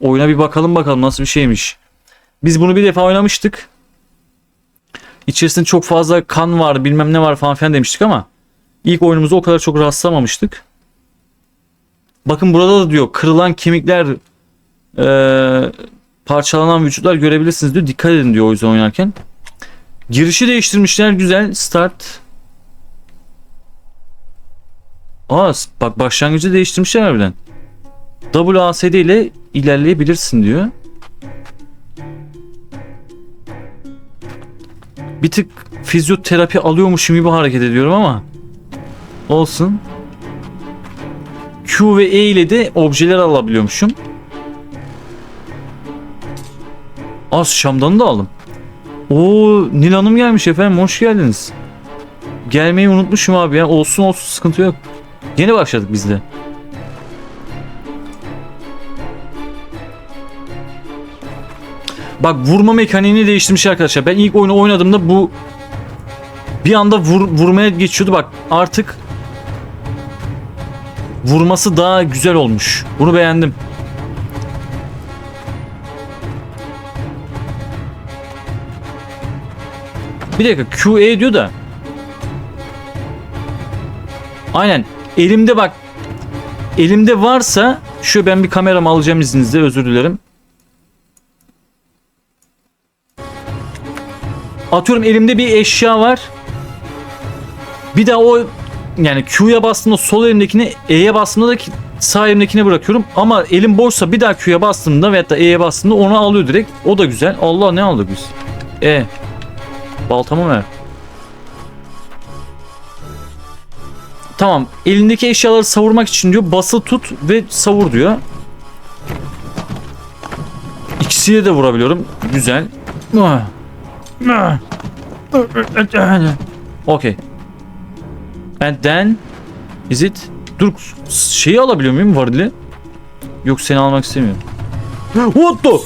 Oyuna bir bakalım bakalım nasıl bir şeymiş. Biz bunu bir defa oynamıştık. İçerisinde çok fazla kan var bilmem ne var falan filan demiştik ama ilk oyunumuzda o kadar çok rastlamamıştık. Bakın burada da diyor kırılan kemikler eee, parçalanan vücutlar görebilirsiniz diyor. Dikkat edin diyor o yüzden oynarken. Girişi değiştirmişler güzel. Start. Aa bak başlangıcı değiştirmişler harbiden. WASD ile ilerleyebilirsin diyor. Bir tık fizyoterapi alıyormuşum gibi hareket ediyorum ama olsun. Q ve E ile de objeler alabiliyormuşum. Az Şam'dan da aldım. Oo Nil Hanım gelmiş efendim hoş geldiniz. Gelmeyi unutmuşum abi ya olsun olsun sıkıntı yok. Yeni başladık biz de. Bak vurma mekaniğini değiştirmiş arkadaşlar. Ben ilk oyunu oynadığımda bu bir anda vur, vurmaya geçiyordu. Bak artık vurması daha güzel olmuş. Bunu beğendim. Bir dakika QE diyor da. Aynen. Elimde bak. Elimde varsa şu ben bir kameramı alacağım izninizle özür dilerim. Atıyorum elimde bir eşya var. Bir de o yani Q'ya bastığımda sol elimdekini E'ye bastığımda da sağ elimdekine bırakıyorum. Ama elim boşsa bir daha Q'ya bastığımda veyahut da E'ye bastığımda onu alıyor direkt. O da güzel. Allah ne aldık biz? E. Baltamı ver. Tamam. Elindeki eşyaları savurmak için diyor basılı tut ve savur diyor. İkisiyle de vurabiliyorum. Güzel. Okay. And then is it Dur şeyi alabiliyor muyum varili? Yok seni almak istemiyorum. What the?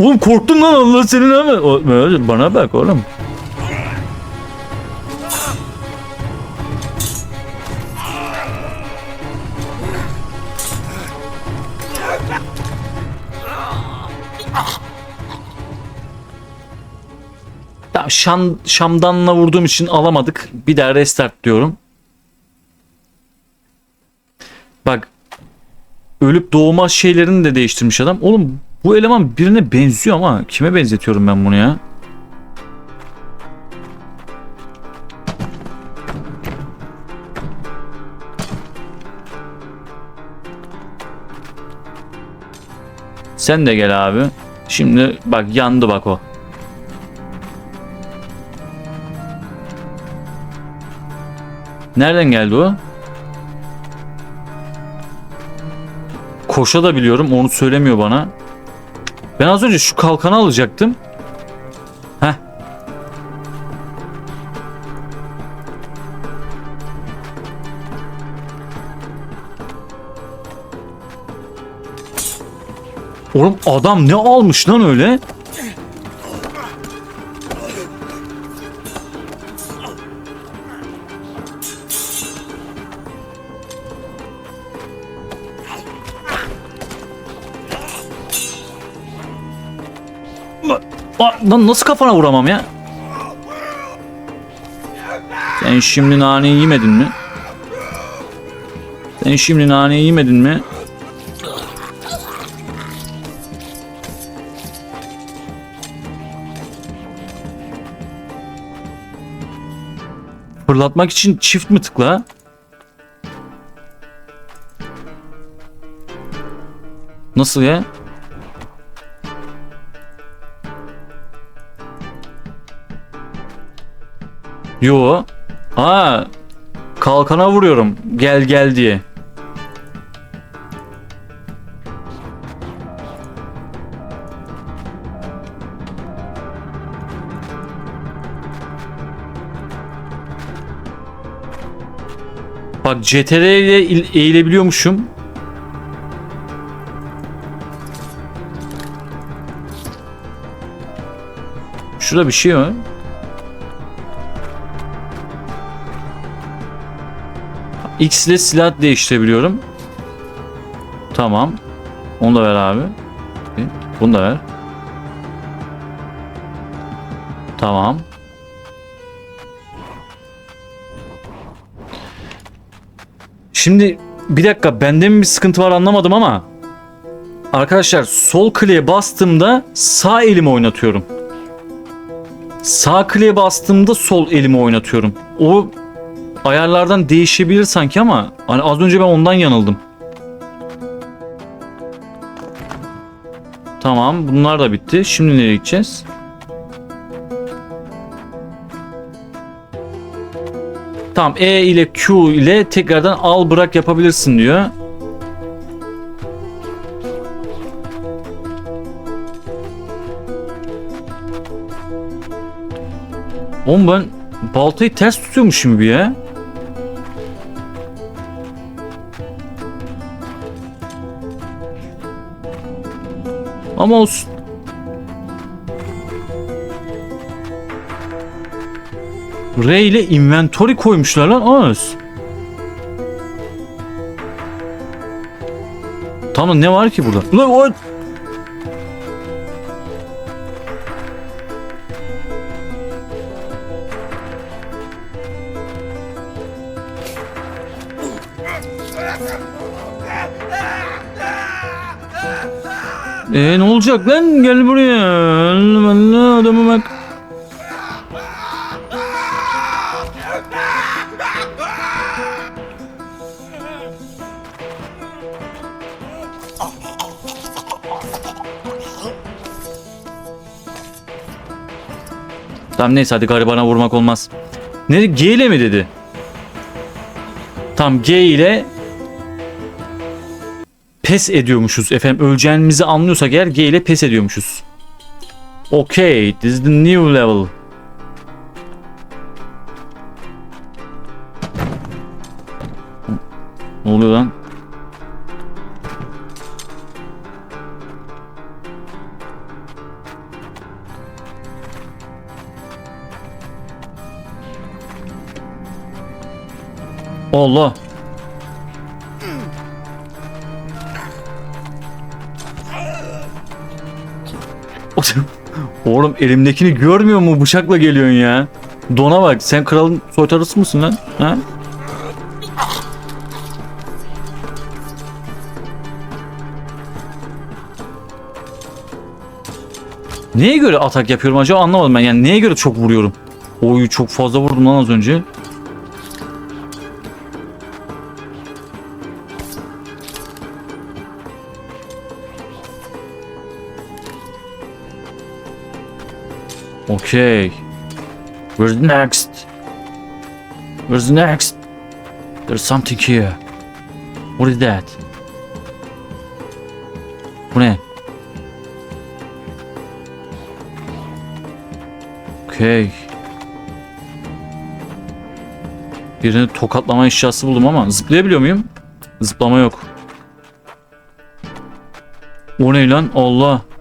Oğlum korktum lan Allah senin böyle Bana bak oğlum. Şam, Şamdan'la vurduğum için alamadık. Bir daha restart diyorum. Bak ölüp doğma şeylerini de değiştirmiş adam. Oğlum bu eleman birine benziyor ama kime benzetiyorum ben bunu ya? Sen de gel abi. Şimdi bak yandı bak o. Nereden geldi o? Koşa da biliyorum onu söylemiyor bana. Ben az önce şu kalkanı alacaktım. Heh. Oğlum adam ne almış lan öyle? Lan nasıl kafana vuramam ya? Sen şimdi naneyi yemedin mi? Sen şimdi naneyi yemedin mi? Fırlatmak için çift mi tıkla? Nasıl ya? Yo. Aa. Kalkana vuruyorum. Gel gel diye. Bak CTRL ile il- eğilebiliyormuşum. Şurada bir şey var. X ile silah değiştirebiliyorum. Tamam. Onu da ver abi. Bunu da ver. Tamam. Şimdi bir dakika bende mi bir sıkıntı var anlamadım ama Arkadaşlar sol kliğe bastığımda sağ elimi oynatıyorum. Sağ kliğe bastığımda sol elimi oynatıyorum. O ayarlardan değişebilir sanki ama hani az önce ben ondan yanıldım. Tamam bunlar da bitti. Şimdi nereye gideceğiz? Tamam E ile Q ile tekrardan al bırak yapabilirsin diyor. Oğlum ben baltayı ters tutuyormuşum bir ya. Ama olsun. R ile inventory koymuşlar lan az. Tamam ne var ki burada? Ulan o Ee ne olacak lan? Gel buraya. Allah adamı bak. Tamam neyse hadi garibana vurmak olmaz. Ne G ile mi dedi? Tam G ile pes ediyormuşuz efendim. Öleceğimizi anlıyorsak eğer G ile pes ediyormuşuz. Okay, this is the new level. Ne oluyor lan? Allah. Oğlum elimdekini görmüyor mu? Bıçakla geliyorsun ya. Dona bak. Sen kralın soytarısı mısın lan? Ha? Neye göre atak yapıyorum acaba anlamadım ben. Yani neye göre çok vuruyorum? Oyu çok fazla vurdum lan az önce. Okay. Where's next? Where's next? There's something here. What is that? Bu ne? Okay. Birini tokatlama eşyası buldum ama zıplayabiliyor muyum? Zıplama yok. O ne lan? Allah.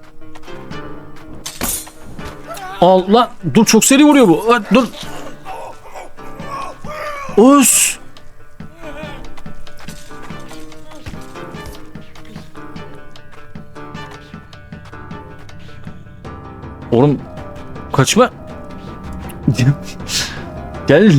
Allah dur çok seri vuruyor bu. Dur. Us. Oğlum kaçma. Gel.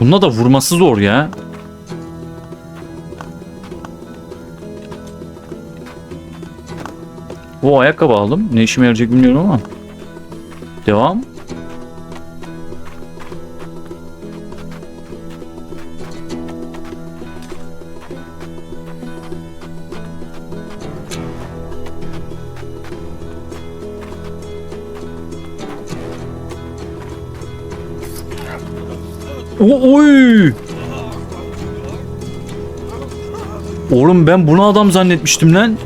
Bunda da vurması zor ya. Bu ayakkabı aldım. Ne işime yarayacak bilmiyorum ama. Devam. Oy. Oğlum ben bunu adam zannetmiştim lan.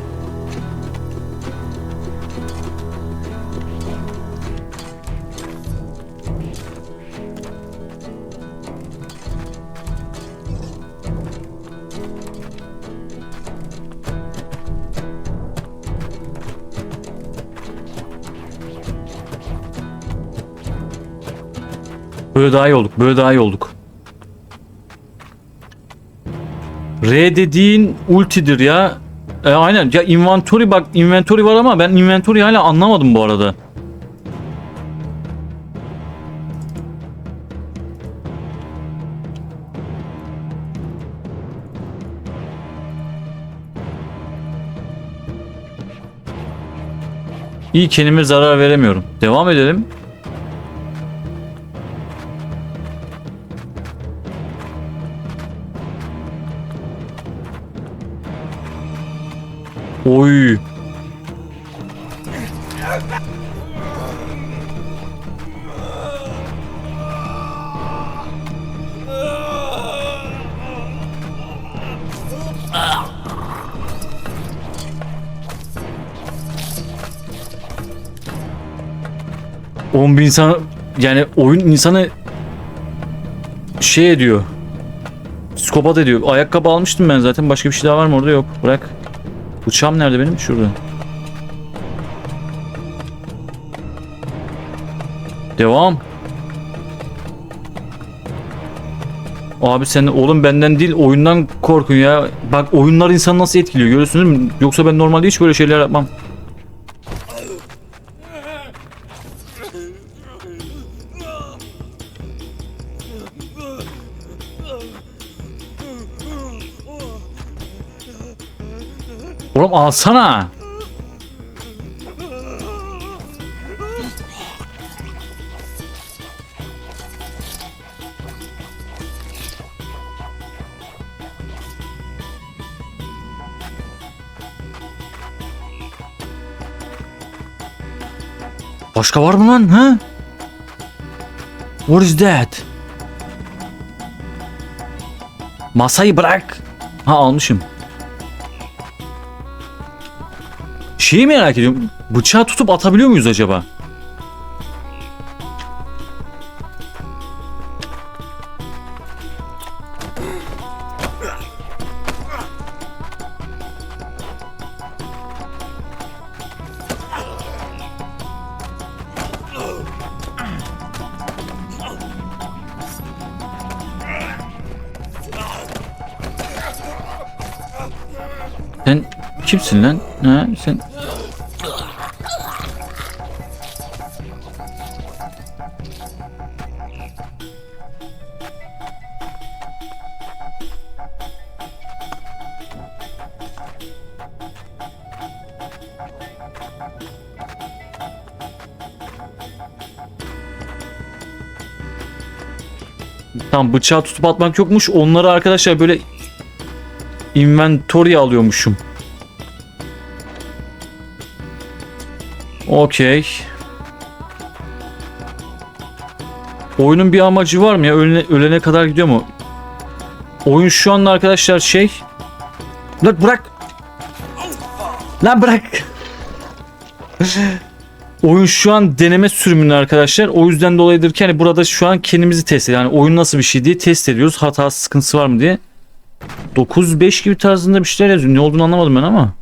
Böyle daha iyi olduk. Böyle daha iyi olduk. R dediğin ultidir ya. E, aynen. Ya inventory bak inventory var ama ben inventory hala anlamadım bu arada. İyi kendime zarar veremiyorum. Devam edelim. Oy. On bin insan yani oyun insanı şey ediyor. Psikopat ediyor. Ayakkabı almıştım ben zaten. Başka bir şey daha var mı orada? Yok. Bırak. Bıçağım nerede benim? Şurada. Devam. Abi sen oğlum benden değil oyundan korkun ya. Bak oyunlar insanı nasıl etkiliyor görüyorsunuz değil mi? Yoksa ben normalde hiç böyle şeyler yapmam. Oğlum alsana. Başka var mı lan? Ha? What is that? Masayı bırak. Ha almışım. Şeyi merak ediyorum. Bıçağı tutup atabiliyor muyuz acaba? Sen kimsin lan? Ha, sen Bıçağı tutup atmak yokmuş. Onları arkadaşlar böyle inventory alıyormuşum. Okey. Oyunun bir amacı var mı ya? Ölene, ölene kadar gidiyor mu? Oyun şu anda arkadaşlar şey... Lan bırak! Lan bırak! Oyun şu an deneme sürümünde arkadaşlar. O yüzden dolayıdır ki hani burada şu an kendimizi test ediyoruz. Yani oyun nasıl bir şey diye test ediyoruz. Hata sıkıntısı var mı diye. 9-5 gibi tarzında bir şeyler yazıyor. Ne olduğunu anlamadım ben ama.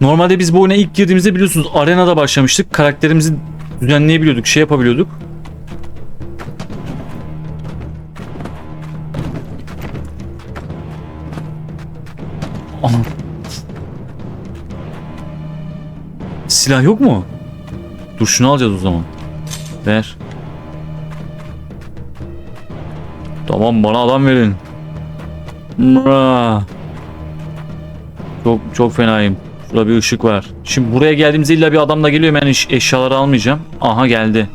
Normalde biz bu oyuna ilk girdiğimizde biliyorsunuz arenada başlamıştık. Karakterimizi düzenleyebiliyorduk, şey yapabiliyorduk. Ana. Silah yok mu? Dur şunu alacağız o zaman. Ver. Tamam bana adam verin. Mra. Çok çok fenayım. Şurada bir ışık var. Şimdi buraya geldiğimizde illa bir adam da geliyor. Ben eş- eşyaları almayacağım. Aha geldi.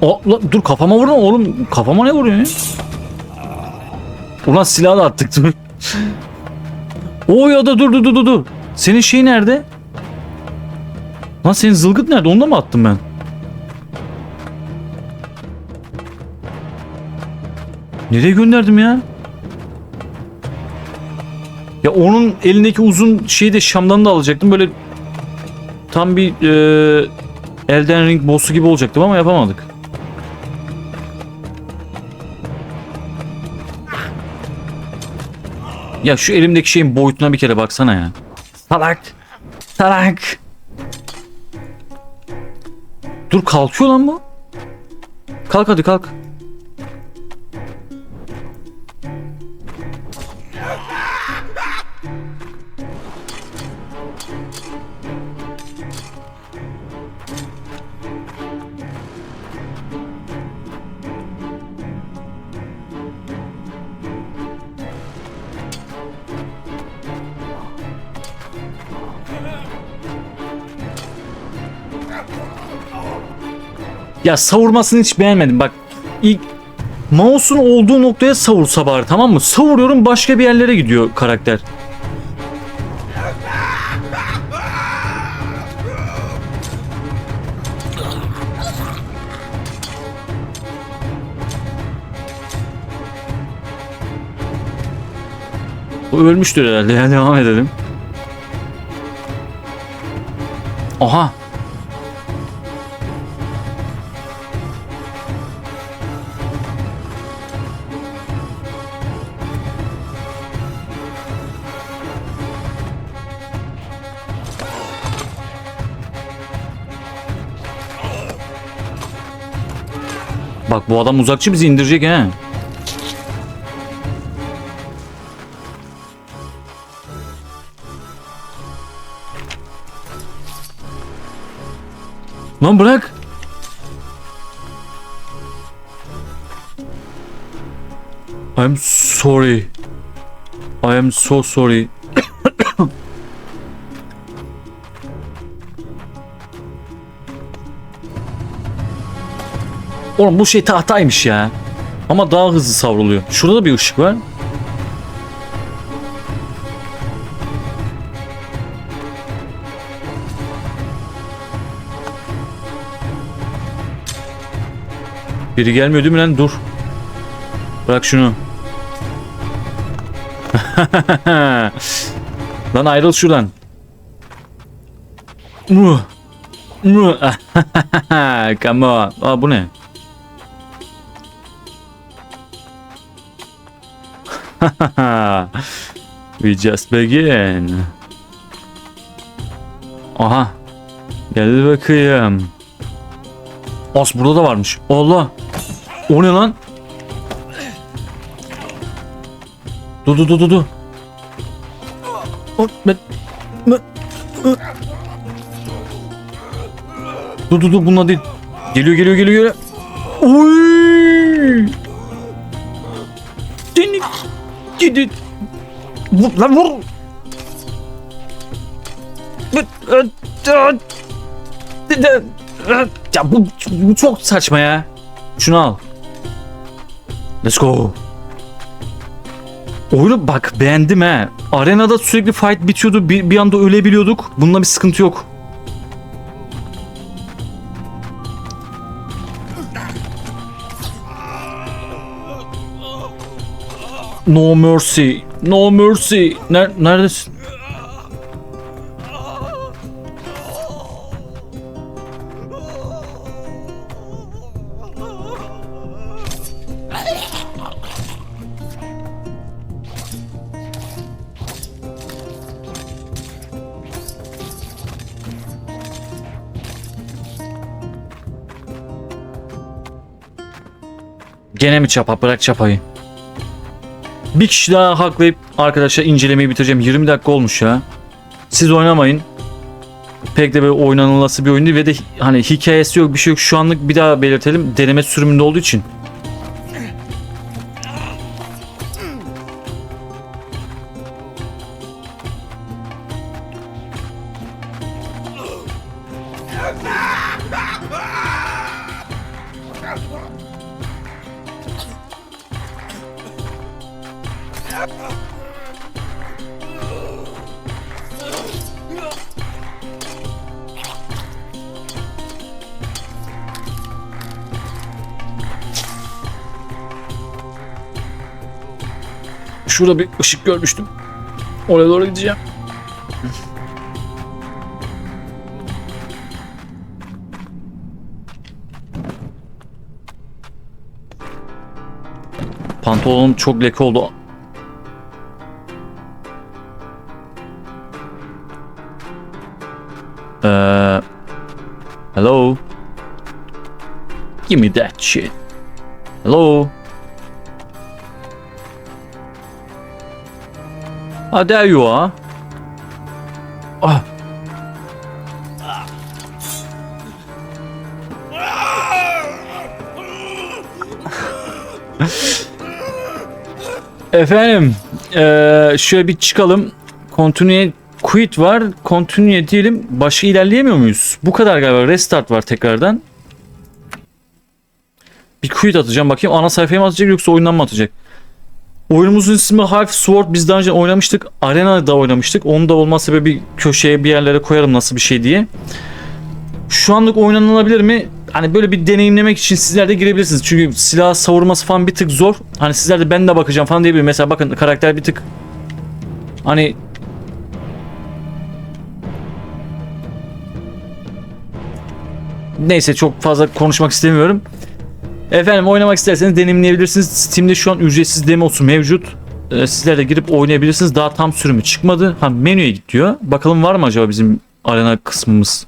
O, lan dur kafama vurma oğlum. Kafama ne vuruyor ya? Ulan silahı da attık dur. o ya da dur dur dur dur. Senin şey nerede? Lan senin zılgıt nerede? Onu da mı attım ben? Nereye gönderdim ya? Ya onun elindeki uzun şeyi de Şam'dan da alacaktım. Böyle tam bir e, Elden Ring boss'u gibi olacaktım ama yapamadık. Ya şu elimdeki şeyin boyutuna bir kere baksana ya. Salak. Salak. Dur kalkıyor lan bu. Kalk hadi kalk. Ya savurmasını hiç beğenmedim. Bak ilk mouse'un olduğu noktaya savursa bari tamam mı? Savuruyorum başka bir yerlere gidiyor karakter. O ölmüştür herhalde ya devam edelim. Aha Bak bu adam uzakçı bizi indirecek he. Lan bırak. I'm sorry. I am so sorry. Oğlum bu şey tahtaymış ya. Ama daha hızlı savruluyor. Şurada da bir ışık var. Biri gelmiyor değil mi lan? Dur. Bırak şunu. lan ayrıl şuradan. Come on. Aa bu ne? We just begin. Aha. Gel bakayım. As burada da varmış. Allah. O ne lan? Dur dur dur dur dur. Ben, dur dur dur bununla değil. Geliyor geliyor geliyor geliyor. Oy! Seni gidi. Vur lan vur. Ya bu, bu çok saçma ya. Şunu al. Let's go. Oyunu bak beğendim he. Arenada sürekli fight bitiyordu. Bir, bir anda ölebiliyorduk. Bunda bir sıkıntı yok. No mercy. No mercy. Ner neredesin? Gene mi çapa? Bırak çapayı. Bir kişi daha haklayıp arkadaşlar incelemeyi bitireceğim. 20 dakika olmuş ya. Siz oynamayın. Pek de böyle oynanılası bir oyun değil ve de hani hikayesi yok bir şey yok. Şu anlık bir daha belirtelim. Deneme sürümünde olduğu için. Şurada bir ışık görmüştüm. Oraya doğru gideceğim. Pantolonum çok leke oldu. Ee, hello. Give me that shit. Hello. Ah, there you are. Ah. Efendim, eee, şöyle bir çıkalım. Continue quit var. Continue diyelim. Başka ilerleyemiyor muyuz? Bu kadar galiba. Restart var tekrardan. Bir quit atacağım bakayım. Ana sayfaya mı atacak yoksa oyundan mı atacak? Oyunumuzun ismi Half Sword. Biz daha önce oynamıştık. Arena'da oynamıştık. Onu da olmaz sebebi köşeye bir yerlere koyarım nasıl bir şey diye. Şu anlık oynanılabilir mi? Hani böyle bir deneyimlemek için sizler de girebilirsiniz. Çünkü silah savurması falan bir tık zor. Hani sizler de ben de bakacağım falan diyebilir. Mesela bakın karakter bir tık hani Neyse çok fazla konuşmak istemiyorum. Efendim oynamak isterseniz deneyimleyebilirsiniz. Steam'de şu an ücretsiz demosu mevcut. Ee, sizler de girip oynayabilirsiniz. Daha tam sürümü çıkmadı. Ha menüye git diyor. Bakalım var mı acaba bizim arena kısmımız?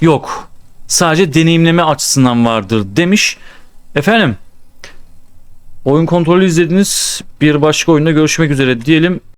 Yok. Sadece deneyimleme açısından vardır demiş. Efendim. Oyun kontrolü izlediniz. Bir başka oyunda görüşmek üzere diyelim.